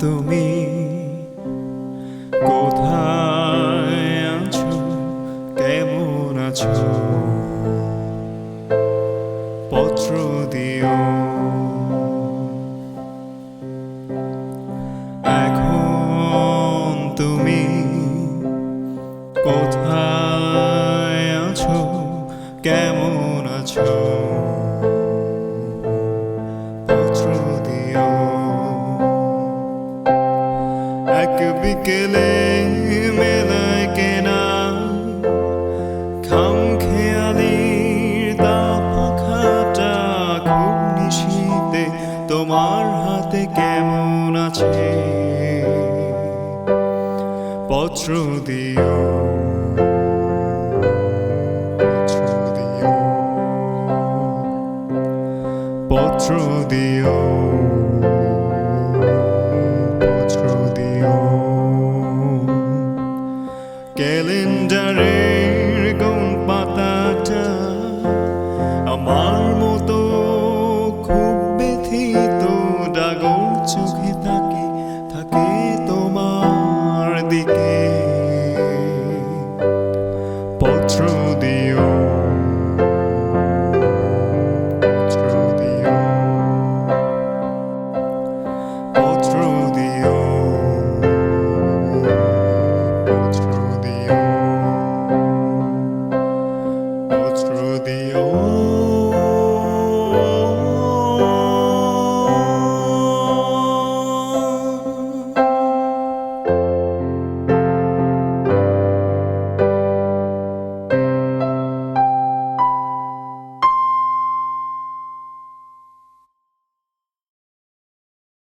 তুমি কোথায় আছো? কেমন আছো? পত্র দিও। এখন তুমি কোথায় আছো? কেমন আছো? এক বিকেলে মেলায় কেনা খাম খেয়ালির দাপাখাটা খুব নিশিতে তোমার হাতে কেমন আছে? পত্র দিও পত্র দিও। true.